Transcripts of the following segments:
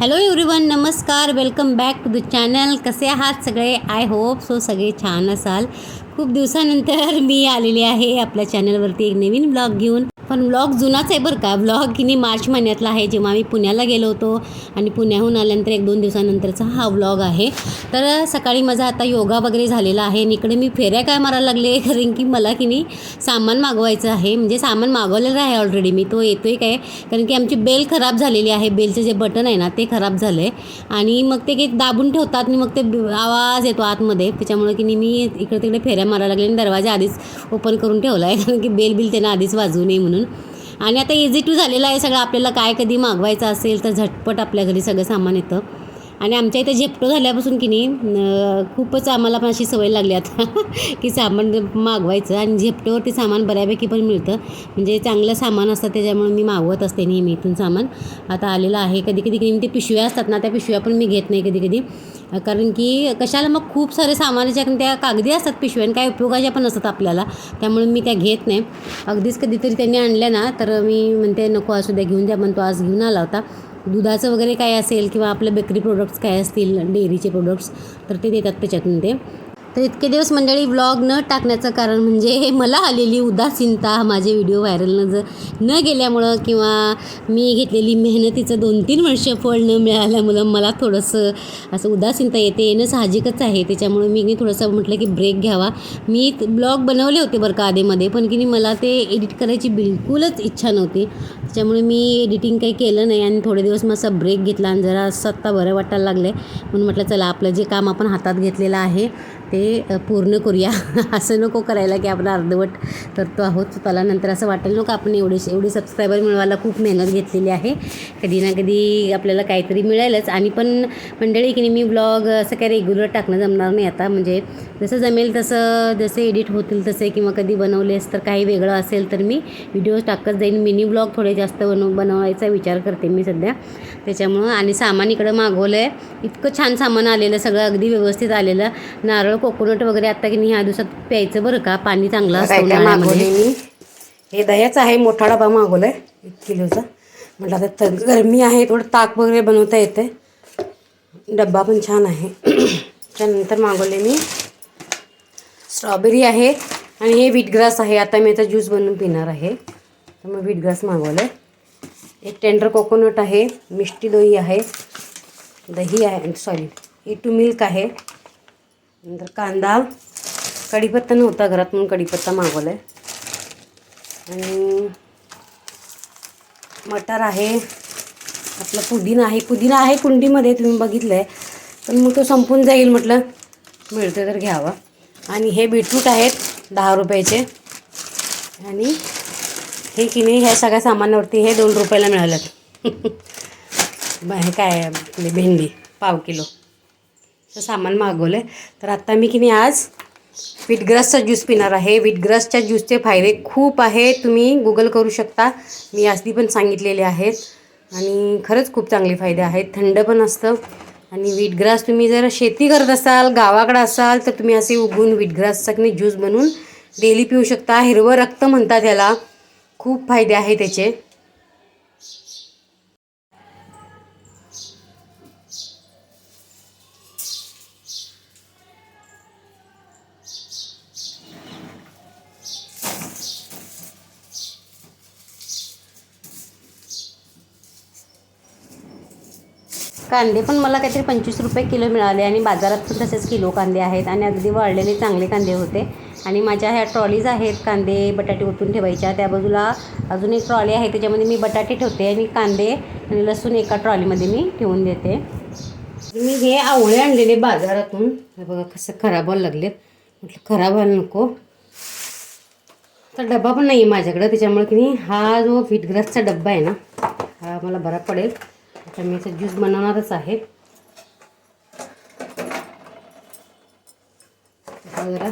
Hello everyone नमस्कार. Welcome back to the channel कसे आहात सगळे? आय होप सो सगळे छान असाल. खूप दिवसानंतर मी आलेली आहे आपल्या चॅनलवरती एक नवीन ब्लॉग घेऊन. पण ब्लॉग जुनाच आहे बरं का. ब्लॉग किनी मार्च महिन्यातला आहे. जेव्हा मी पुण्याला गेलो होतो आणि पुण्याहून आल्यानंतर एक दोन दिवसानंतरचा हा ब्लॉग आहे. तर सकाळी माझा आता योगा वगैरे झालेला आहे आणि इकडे मी फेऱ्या काय मारायला लागले कारण की मला की नाही सामान मागवायचं आहे. म्हणजे सामान मागवलेलं आहे ऑलरेडी मी. तो येतो आहे काय? कारण की आमची बेल खराब झालेली आहे. बेलचं जे बटन आहे ना ते खराब झालं आहे आणि मग ते काही दाबून ठेवतात आणि मग ते आवाज येतो आतमध्ये. त्याच्यामुळे की नाही मी इकडे तिकडे फेऱ्या मारायला लागले आणि दरवाजा आधीच ओपन करून ठेवला आहे. कारण की बेल बिल त्यांना आधीच वाजू नये म्हणून. आणि आता इझी टू झालेलं आहे सगळं. आपल्याला काय कधी मागवायचं असेल तर झटपट आपल्या घरी सगळं सामान येतं. आणि आमच्या इथं झेपटो झाल्यापासून की नाही खूपच आम्हाला पण अशी सवय लागली आता की सामान मागवायचं आणि झेपटोवरती सामान बऱ्यापैकी पण मिळतं. म्हणजे चांगलं सामान असतं त्याच्यामुळे मी मागवत असते नेहमी इथून सामान. आता आलेलं आहे कधी कधी कधी ते पिशव्या असतात ना त्या पिशव्या पण मी घेत नाही कधी कधी. कारण की कशाला मग खूप सारे सामानाच्या त्या कागदी असतात पिशव्या आणि काय उपयोगाच्या पण असतात आपल्याला त्यामुळे मी त्या घेत नाही. अगदीच कधीतरी त्यांनी आणल्या ना तर मी म्हणते नको असू द्या घेऊन द्या. पण तो आज घेऊन आला होता. दुधाचं वगैरे काय असेल किंवा आपलं बेकरी प्रोडक्ट्स काय असतील डेअरीचे प्रोडक्ट्स तर ते देतात त्याच्यातून ते. तर इतके दिवस मंडळी ब्लॉग न टाकण्याचं कारण म्हणजे मला आलेली उदासीनता माझे व्हिडिओ व्हायरल न ज न गेल्यामुळं किंवा मी घेतलेली मेहनतीचं दोन तीन वर्ष फळ न मिळाल्यामुळं मला थोडंसं असं उदासीनता येते येणं साहजिकच आहे. त्याच्यामुळे मी थोडंसं म्हटलं की ब्रेक घ्यावा. मी ब्लॉग बनवले होते बरं का आधीमध्ये पण की नाही मला ते एडिट करायची बिलकुलच इच्छा नव्हती. त्याच्यामुळे मी एडिटिंग काही केलं नाही आणि थोडे दिवस मग असा ब्रेक घेतला आणि जरा सत्ता बरं वाटायला लागले म्हणून म्हटलं चला आपलं जे काम आपण हातात घेतलेलं आहे ते पूर्ण करूया. असं नको करायला की आपण अर्धवट करतो आहोत. त्याला नंतर असं वाटेल नको आपण एवढे एवढे सबस्क्रायबर मिळवायला खूप मेहनत घेतलेली आहे. कधी ना कधी आपल्याला काहीतरी मिळेलच. आणि पण मंडळी की नाही मी ब्लॉग असं काही रेग्युलर टाकणं जमणार नाही आता. म्हणजे जसं जमेल तसं जसे एडिट होतील तसे किंवा कधी बनवलेस तर काही वेगळं असेल तर मी व्हिडिओज टाकत जाईन. मिनी ब्लॉग थोडे जास्त बनव बनवायचा विचार करते मी सध्या. त्याच्यामुळं आणि सामान इकडं मागवलं आहे इतकं छान सामान आलेलं सगळं अगदी व्यवस्थित आलेलं. नारळ कोकोनट वगैरे आता की नाही ह्या दिवसात प्यायचं बरं का? पाणी चांगलं असतं. मागवले मी? हे दह्याचं आहे मोठा डबा मागवलाय एक किलोचा. म्हटलं आता त- गरमी आहे थोडं ताक वगैरे बनवता येते डब्बा पण छान आहे. त्यानंतर मागवले मी. स्ट्रॉबेरी आहे आणि हे व्हीटग्रास आहे. आता मी याचा ज्यूस बनवून पिणार आहे. तर मग व्हीटग्रास मागवलं आहे एक टेंडर कोकोनट आहे मिष्टी दही आहे. दही आहे सॉरी ई टू मिल्क आहे. नंतर कांदा. कढीपत्ता नव्हता घरात म्हणून कढीपत्ता मागवला आहे आणि मटार आहे. आपला पुदिना आहे. पुदिना आहे कुंडीमध्ये तुम्ही बघितलं आहे पण मग तो संपून जाईल म्हटलं मिळतं तर घ्यावा. आणि हे बीटरूट आहेत दहा रुपयाचे. आणि हे की नाही ह्या सगळ्या सामानावरती हे दोन रुपयाला मिळालं हे काय आहे आपली भेंडी पाव किलो. सामान मागवलं आहे तर आत्ता मी की नाही आज व्हीटग्रासचा ज्यूस पिणार आहे. व्हीटग्रासच्या ज्यूसचे फायदे खूप आहे तुम्ही गुगल करू शकता. मी आधी पण सांगितलेले आहेत. आणि खरंच खूप चांगले फायदे आहेत. थंड पण असतं. आणि विटग्रास तुम्ही जर शेती करत असाल गावाकडं असाल तर तुम्ही असे उगवून विटग्रासचा की ज्यूस बनवून डेली पिऊ शकता. हिरवं रक्त म्हणतात त्याला खूप फायदे आहे त्याचे. कांदे पण मला काहीतरी पंचवीस रुपये किलो मिळाले आणि बाजारात पण तसेच किलो कांदे आहेत आणि अगदी वाळलेले चांगले कांदे होते. आणि माझ्या ह्या ट्रॉलीज आहेत कांदे बटाटे ओतून ठेवायच्या. त्या बाजूला अजून एक ट्रॉली आहे त्याच्यामध्ये मी बटाटे ठेवते आणि कांदे आणि लसूण एका ट्रॉलीमध्ये मी ठेवून देते. मी हे आवळे आणलेले बाजारातून. बघा कसं खराब व्हायला लागले. म्हटलं खराब व्हायला नको. तर डबा पण नाही आहे माझ्याकडं त्याच्यामुळे की नाही हा जो फिटग्रासचा डब्बा आहे ना हा मला बरा पडेल. आता मी याचा ज्यूस बनवणारच आहे. जरा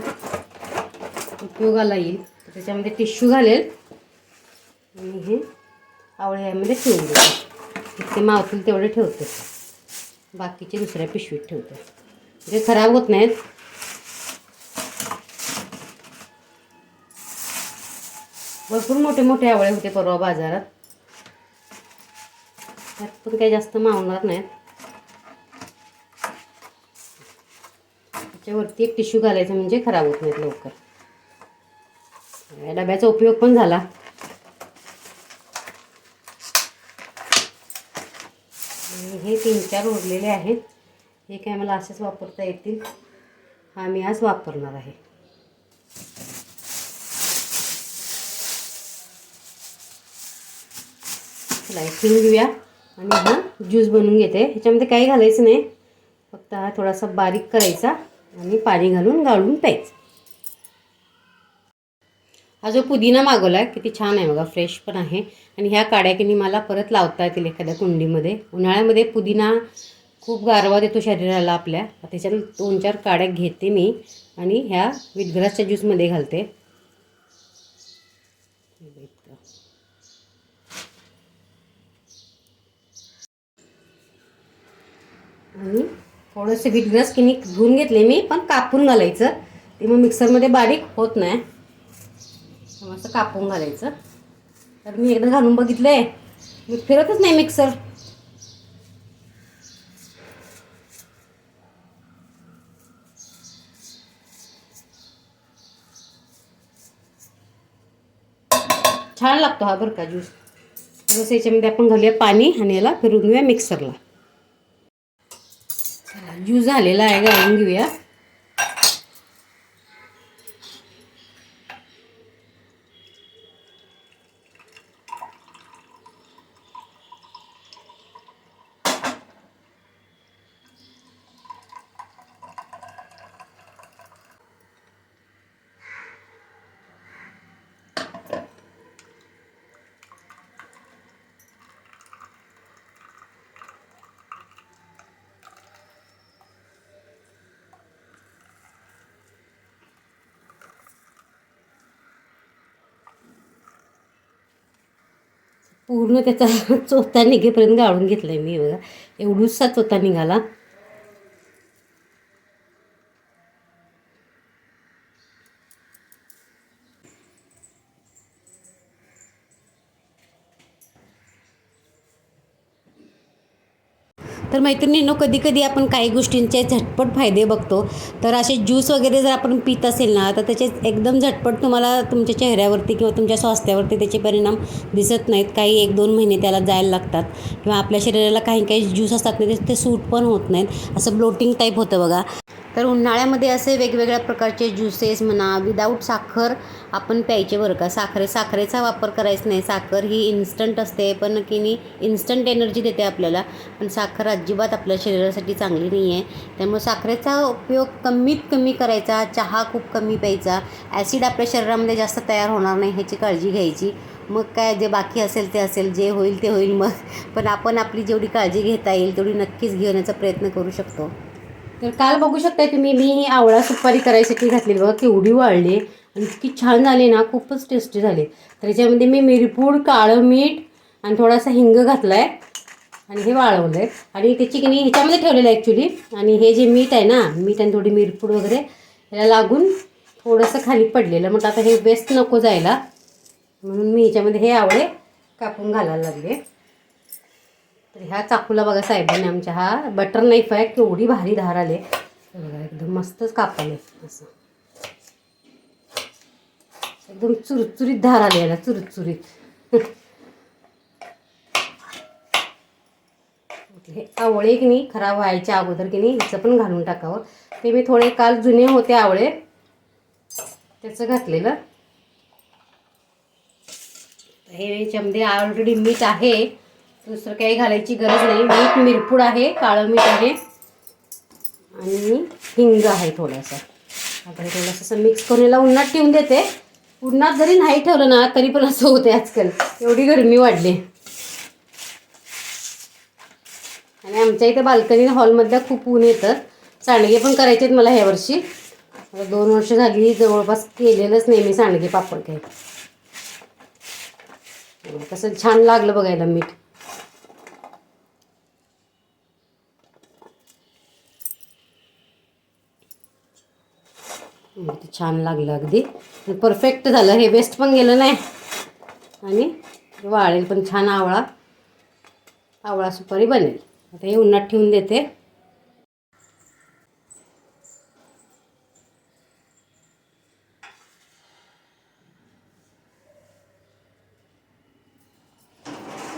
उपयोगाला येईल. त्याच्यामध्ये टिश्यू घालेल. आणि हे आवळे यामध्ये ठेवून देते. जितके मावतील तेवढे ठेवते. बाकीचे दुसऱ्या पिशवीत ठेवते. म्हणजे खराब होत नाहीत. भरपूर मोठे मोठे आवळे होते परवा बाजारात. त्यात पण काही जास्त मावणार नाहीत. त्याच्यावरती एक टिश्यू घालायचं म्हणजे खराब होत नाहीत लवकर. या डब्याचा उपयोग पण झाला. हे तीन चार उरलेले आहेत. हे काय मला असेच वापरता येतील. हा मी आज वापरणार आहे. लाईटिंग घेऊया. आणि हा ज्यूस बनवून घेते. ह्याच्यामध्ये काही घालायचं नाही. फक्त हा थोडासा बारीक करायचा आणि पाणी घालून गाळून प्यायचं. हा जो पुदिना मागवला आहे किती छान आहे बघा फ्रेश पण आहे. आणि ह्या काड्या की मला परत लावता येतील एखाद्या कुंडीमध्ये. उन्हाळ्यामध्ये पुदिना खूप गारवा देतो शरीराला आपल्या. त्याच्यात दोन चार काड्या घेते मी आणि ह्या विटग्रासच्या ज्यूसमध्ये घालते. आणि थोडंसं विटग्रास किनी धुवून घेतले मी पण कापून घालायचं. ते मग मिक्सरमध्ये बारीक होत नाही. असं कापून घालायचं. तर मी एकदा घालून बघितलं आहे मी फिरतच नाही मिक्सर छान लागतो हा बरं का ज्यूस जसं याच्यामध्ये आपण घालूया पाणी आणि याला फिरून घेऊया मिक्सरला ज्यूस झालेला आहे गाळून घेऊया पूर्ण त्याचा चोथा निघेपर्यंत गाळून घेतला आहे मी बघा. एवढूसा चोथा निघाला. तर मैत्रिणींनो कधी कधी आपण काही गोष्टींचे झटपट फायदे बघतो. तर असे ज्यूस वगैरे जर आपण पित असेल ना तर त्याचे एकदम झटपट तुम्हाला तुमच्या चेहऱ्यावरती किंवा तुमच्या स्वास्थ्यावरती त्याचे परिणाम दिसत नाहीत. काही एक दोन महिने त्याला जायला लागतात. किंवा आपल्या शरीराला काही काही ज्यूस असतात ना ते- ते सूट पण होत नाहीत. असं ब्लोटिंग टाईप होतं बघा. तर उन्हाळ्यामध्ये असे वेगवेगळ्या प्रकारचे ज्युसेस म्हणा विदाऊट साखर आपण प्यायचे बरं का? साखरे साखरेचा वापर करायचा नाही. साखर ही इन्स्टंट असते पण की नाही इन्स्टंट एनर्जी देते आपल्याला. पण साखर अजिबात आपल्या शरीरासाठी चांगली नाही आहे त्यामुळे साखरेचा उपयोग कमीत कमी करायचा चहा खूप कमी प्यायचा. ॲसिड आपल्या शरीरामध्ये जास्त तयार होणार नाही ह्याची काळजी घ्यायची. मग काय जे बाकी असेल ते असेल जे होईल ते होईल मग. पण आपण आपली जेवढी काळजी घेता येईल तेवढी नक्कीच घेण्याचा प्रयत्न करू शकतो. तर काल बघू शकताय तुम्ही मी ही आवळा सुपारी करायसाठी घातलेली बघा केवढी वाळली. आणि इतकी छान झाली ना खूपच टेस्टी झाली. तर याच्यामध्ये मी मिरपूड काळं मीठ आणि थोडासा हिंग घातला आहे आणि हे वाळवलं आहे आणि त्याची की नाही ह्याच्यामध्ये ठेवलेलं आहे ॲक्च्युली आणि हे जे मीठ आहे ना मीठ आणि थोडी मिरपूड वगैरे ह्याला लागून थोडंसं खाली पडलेलं. म्हटलं आता हे वेस्ट नको जायला. म्हणून मी ह्याच्यामध्ये हे आवळे कापून घालायला लागले. तर ह्या चाकूला बघा साहेबांनी आमच्या हा बटर नाईफ आहे केवढी भारी धार आले. हे बघा एकदम मस्तच कापाले असं एकदम चुरचुरीत धार आली याला चुरचुरीत. हे आवळे की नाही खराब व्हायच्या अगोदर की नाही हिचं पण घालून टाकावं. ते मी थोडे काल जुने होते आवळे. त्याचं घातलेलं. हे चमदे ऑलरेडी मीठ आहे. दुसरं काही घालायची गरज नाही. मीठ मिरपूड आहे काळं मीठ आहे आणि हिंग आहे थोडासा. आता हे थोडंसं असं मिक्स करून याला उन्हात ठेवून देते. उन्हात जरी नाही ठेवलं ना तरी पण असं होते आजकाल. एवढी गरमी वाढली. आणि आमच्या इथे बाल्कनी हॉलमधल्या खूप ऊन येतं. सांडगे पण करायचे आहेत मला ह्या वर्षी. दोन वर्ष झाली जवळपास केलेलंच नाही मी सांडगे पापड काही. कसं छान लागलं बघायला मीठ हम्म, ते छान लागलं अगदी. परफेक्ट झालं. हे वेस्ट पण गेलं नाही. आणि वाळेल पण छान आवळा. आवळा सुपारी बनेल. आता हे उन्हात ठेवून देते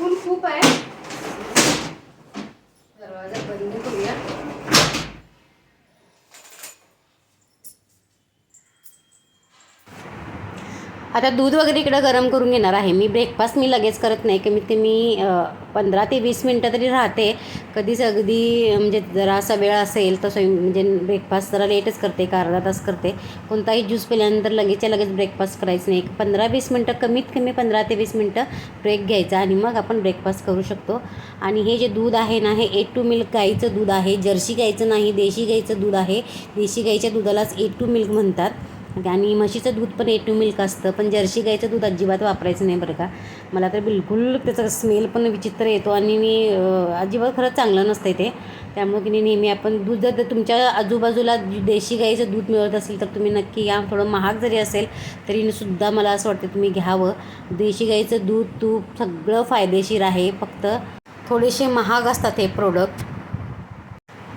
ऊन खूप आहे दरवाजा बंद करूया आता दूध वगैरे इकडं गरम करून घेणार आहे. मी ब्रेकफास्ट मी लगेच करत नाही. कमीत कमी पंधरा ते वीस मिनटं तरी राहते. कधीच अगदी म्हणजे जरा असा वेळ असेल तर स्वयं म्हणजे ब्रेकफास्ट जरा लेटच करते एक अर्धा तास करते. कोणताही ज्यूस पिल्यानंतर लगेचच्या लगेच ब्रेकफास्ट करायचं नाही. एक पंधरा वीस मिनटं कमीत कमी पंधरा ते वीस मिनटं ब्रेक घ्यायचा आणि मग आपण ब्रेकफास्ट करू शकतो. आणि हे जे दूध आहे ना हे ए टू मिल्क गाईचं दूध आहे. जर्सी गाईचं नाही देशी गाईचं दूध आहे. देशी गाईच्या दुधालाच ए टू मिल्क म्हणतात. म्हणजे आणि म्हशीचं दूध पण ए टू मिल्क असतं पण जर्सी गाईचं दूध अजिबात वापरायचं नाही बरं का. मला तर बिलकुल त्याचा स्मेल पण विचित्र येतो आणि मी अजिबात खरंच चांगलं नसतं ते. त्यामुळे की नेहमी आपण दूध जर तुमच्या आजूबाजूला देशी गाईचं दूध मिळत असेल तर तुम्ही नक्की या. थोडं महाग जरी असेल तरी सुद्धा मला असं वाटतं तुम्ही घ्यावं. देशी गाईचं दूध तूप सगळं फायदेशीर आहे. फक्त थोडेसे महाग असतात हे प्रोडक्ट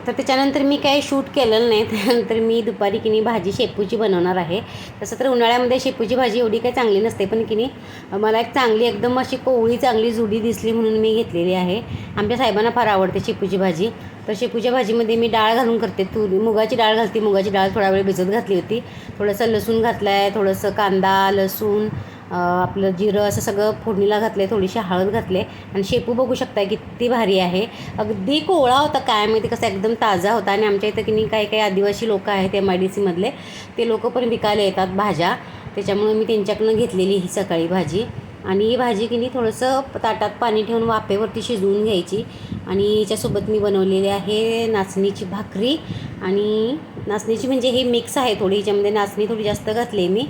तर त्याच्यानंतर मी काय शूट केलेलं नाही. त्यानंतर मी दुपारी की नाही भाजी शेपूची बनवणार आहे. तसं तर उन्हाळ्यामध्ये शेपूची भाजी एवढी काही चांगली नसते. पण की नाही मला एक चांगली एकदम अशी कोवळी चांगली जुडी दिसली म्हणून मी घेतलेली आहे. आमच्या साहेबांना फार आवडते शेपूची भाजी. तर शेपूच्या भाजीमध्ये मी डाळ घालून करते. तूर मुगाची डाळ घालते मुगाची डाळ थोडा वेळ भिजत घातली होती. थोडंसं लसूण घातलं आहे थोडंसं कांदा लसूण आपलं जिरं असं सगळं फोडणीला घातले थोडीशी हळद घातले आणि शेपू बघू शकता किती भारी आहे. अगदी कोवळा होता काय माहिती कसं एकदम ताजा होता आणि आमच्या इथं की नाही काही काही आदिवासी लोक आहेत एम आय डी सीमधले ते लोक पण विकायला येतात भाज्या. त्याच्यामुळे मी त्यांच्याकडनं घेतलेली ही सकाळी भाजी. आणि ही भाजी की नाही थोडंसं ताटात पाणी ठेवून वाफेवरती शिजवून घ्यायची आणि याच्यासोबत मी बनवलेली आहे नाचणीची भाकरी. आणि नाचणीची म्हणजे हे मिक्स आहे थोडी याच्यामध्ये नाचणी थोडी जास्त घातली मी.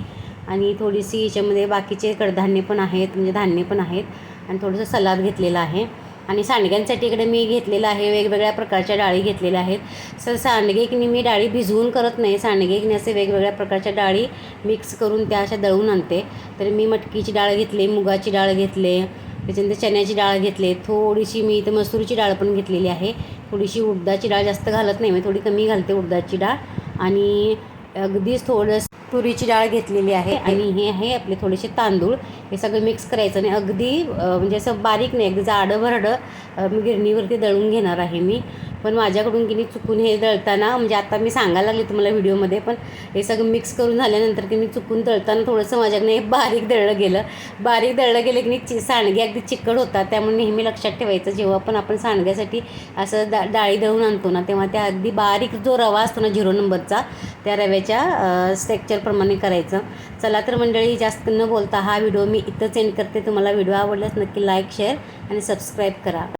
आणि थोडीशी याच्यामध्ये बाकीचे कडधान्य पण आहेत म्हणजे धान्य पण आहेत. आणि थोडंसं सलाद घेतलेलं आहे. आणि सांडग्यांसाठी इकडे मी घेतलेलं आहे वेगवेगळ्या प्रकारच्या डाळी घेतलेल्या आहेत. सर सांडगे की मी डाळी भिजवून करत नाही. सांडगे की असे वेगवेगळ्या प्रकारच्या डाळी मिक्स करून त्या अशा दळून आणते. तर मी मटकीची डाळ घेतली मुगाची डाळ घेतले त्याच्यानंतर चण्याची डाळ घेतले. थोडीशी मी इथं मसूरची डाळ पण घेतलेली आहे. थोडीशी उडदाची डाळ जास्त घालत नाही मी थोडी कमी घालते उडदाची डाळ. आणि अगदीच थोडंसं तुरीची डाळ घेतलेली आहे आणि हे आहे आपले थोडेसे तांदूळ. हे सगळं मिक्स करायचं आणि अगदी म्हणजे असं बारीक नाही अगदी जाडं भरडं गिरणीवरती दळून घेणार आहे मी. पण माझ्याकडून की नाही चुकून हे दळताना म्हणजे आता मी सांगायला लागले तुम्हाला व्हिडिओमध्ये पण हे सगळं मिक्स करून झाल्यानंतर की मी चुकून दळताना थोडंसं माझ्याकडे हे बारीक दळलं गेलं. बारीक दळलं गेलं की नाही चि सांडगे अगदी चिकट होतात त्यामुळे नेहमी लक्षात ठेवायचं. जेव्हा पण आपण सांडग्यासाठी असं दा डाळी दळून आणतो ना तेव्हा त्या अगदी बारीक जो रवा असतो ना झिरो नंबरचा त्या रव्याच्या स्ट्रक्चरप्रमाणे करायचं. चला तर मंडळी जास्त न बोलता हा व्हिडिओ मी इथंच एंड करते. तुम्हाला व्हिडिओ आवडल्यास नक्की लाईक शेअर आणि सबस्क्राईब करा.